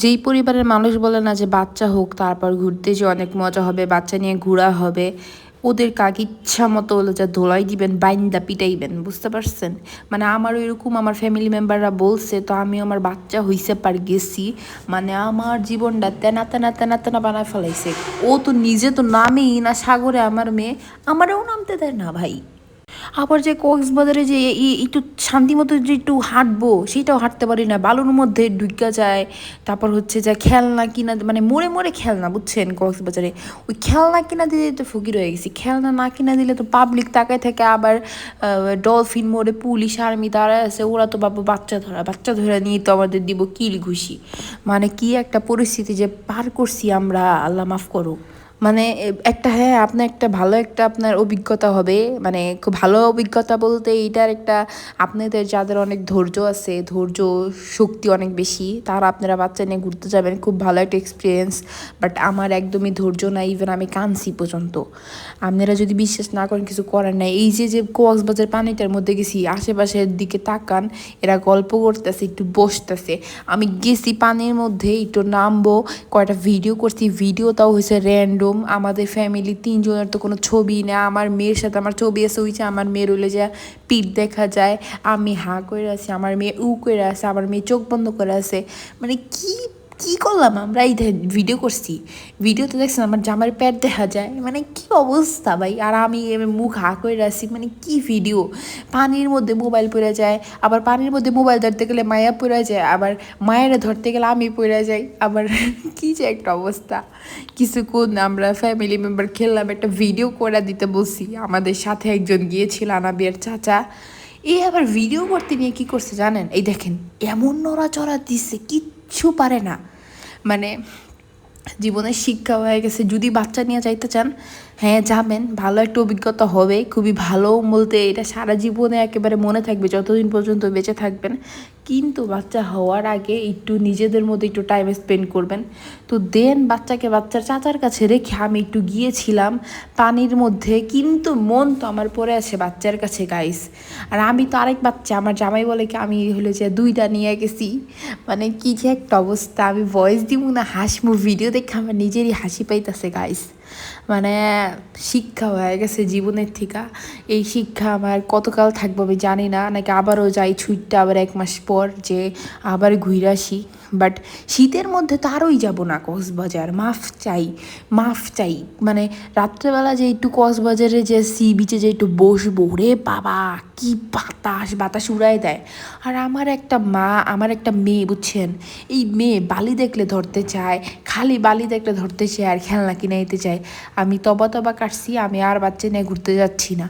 যেই পরিবারের মানুষ বলে না যে বাচ্চা হোক, তারপর ঘুরতে যে অনেক মজা হবে, বাচ্চা নিয়ে ঘোরা হবে, ওদের কাক ইচ্ছা মতো যা ধোলাই দিবেন, বাইন্দা পিটাইবেন, বুঝতে পারছেন? মানে আমারও এরকম, আমার ফ্যামিলি মেম্বাররা বলছে, তো আমি আমার বাচ্চা হইছে পার গেছি। মানে আমার জীবনটা তেনা তেনা তেনা তেনা বানায় ফেলাইছে। ও তো নিজে তো নামেই না, সাগরে আমার মেয়ে, আমারও নামতে দেয় না ভাই। আবার যে কক্সবাজারে যে একটু শান্তি মতো যে একটু হাঁটবো, সেটাও হাঁটতে পারি না। বালুর মধ্যে ঢুকা যায়, তারপর হচ্ছে যে খেলনা কিনা মানে মোড়ে মোড়ে খেলনা, বুঝছেন? কক্সবাজারে। ওই খেলনা কিনা দিলে তো ফকির হয়ে গেছি। খেলনা না কিনা দিলে তো পাবলিক তাকায় থেকে, আবার ডলফিন মোড়ে পুলিশ আর্মি তারা আছে, ওরা তো বাবা বাচ্চা ধরা, বাচ্চা ধরে নিয়ে তো আমাদের দিব কিল ঘুষি। মানে কি একটা পরিস্থিতি যে পার করছি আমরা, আল্লাহ মাফ করো মানে একটা হ্যাঁ আপনার একটা ভালো একটা আপনার অভিজ্ঞতা হবে। মানে খুব ভালো অভিজ্ঞতা বলতে এইটার একটা, আপনাদের যাদের অনেক ধৈর্য আছে, ধৈর্য শক্তি অনেক বেশি, তারা আপনারা বাচ্চা নিয়ে ঘুরতে যাবেন, খুব ভালো একটা এক্সপিরিয়েন্স বাট আমার একদমই ধৈর্য নাই ইভেন আমি কানছি পর্যন্ত। আপনারা যদি বিশ্বাস না করেন, কিছু করার নাই। এই যে যে কক্সবাজার পানিটার মধ্যে গেছি, আশেপাশের দিকে তাকান, এরা গল্প করতেছে, একটু বসতেছে। আমি গেছি পানির মধ্যে, একটু নামবো, কয়টা ভিডিও করছি ভিডিও তাও হয়েছে র্যান্ডম আমাদের ফ্যামিলি তিনজনের তো কোনো ছবি না, আমার মেয়ের সাথে আমার ছবি আছে হয়েছে আমার মেয়ের হইলে যা পিঠ দেখা যায়, আমি হা করে আছি, আমার মেয়ে উ করে আছে, আমার মেয়ে চোখ বন্ধ করে আছে মানে কি কি করলাম আমরা? এই ভিডিও করছি। ভিডিওতে দেখছেন আমার জামার প্যাট দেখা যায়। মানে কি অবস্থা ভাই? আর আমি মুখ হা করে আছি মানে কি ভিডিও পানির মধ্যে মোবাইল পড়ে যায়, আবার পানির মধ্যে মোবাইল ধরতে গেলে মায়া পড়ে যায়, আবার মায়েরা ধরতে গেলে আমি পড়ে যাই, আবার কি যে একটা অবস্থা। কিছুক্ষণ আমরা ফ্যামিলি মেম্বার খেললাম, একটা ভিডিও করে দিতে বলছি। আমাদের সাথে একজন গিয়েছিল, আনাবিয়ার চাচা। এ আবার ভিডিও করতে নিয়ে কি করছে জানেন? এই দেখেন, এমন নড়াচড়া দিচ্ছে কিচ্ছু পারে না। মানে জীবনের শিক্ষা হয়ে গেছে। যদি বাচ্চা নিয়ে যাইতে চান হ্যাঁ যাবেন। ভালো একটা অভিজ্ঞতা হবে। খুবই ভালো বলতে এটা সারা জীবনে একেবারে মনে থাকবে, যতদিন পর্যন্ত বেঁচে থাকবেন। কিন্তু বাচ্চা হওয়ার আগে একটু নিজেদের মধ্যে একটু টাইম স্পেন্ড করবেন। তো দেন বাচ্চাকে বাচ্চার চাচার কাছে রেখে আমি একটু গিয়েছিলাম পানির মধ্যে, কিন্তু মন তো আমার পড়ে আছে বাচ্চার কাছে গাইস আর আমি তো আরেক বাচ্চা, আমার জামাই বলে কি, আমি হলো যে দুইটা নিয়ে গেছি। মানে কী যে একটা অবস্থা, আমি ভয়েস দিব না, হাসমু ভিডিও দেখে আমার নিজেরই হাসি পাইতেছে গাইস মানে শিক্ষা হয়ে গেছে জীবনের থেকে। এই শিক্ষা আমার কতকাল থাকব আমি জানি না, নাকি আবারও যাই ছুটটা আবার এক মাস পর যে আবার ঘুরে আসি। বাট শীতের মধ্যে তো আরোই যাব না কক্সবাজার, মাফ চাই মাফ চাই। মানে রাত্রেবেলা যে একটু কক্সবাজারে যে সি বিচে যে একটু বসবো রে বাবা, কি বাতাস বাতাস উড়াই দেয়। আর আমার একটা মা, আমার একটা মেয়ে, বুঝছেন? এই মেয়ে বালি দেখলে ধরতে চায়, খালি বালি দেখলে ধরতে চায়, আর খেলনা কিনে নিতে চায়। আমি তবা তবা কাটছি আমি আর বাচ্চা নিয়ে ঘুরতে যাচ্ছি না।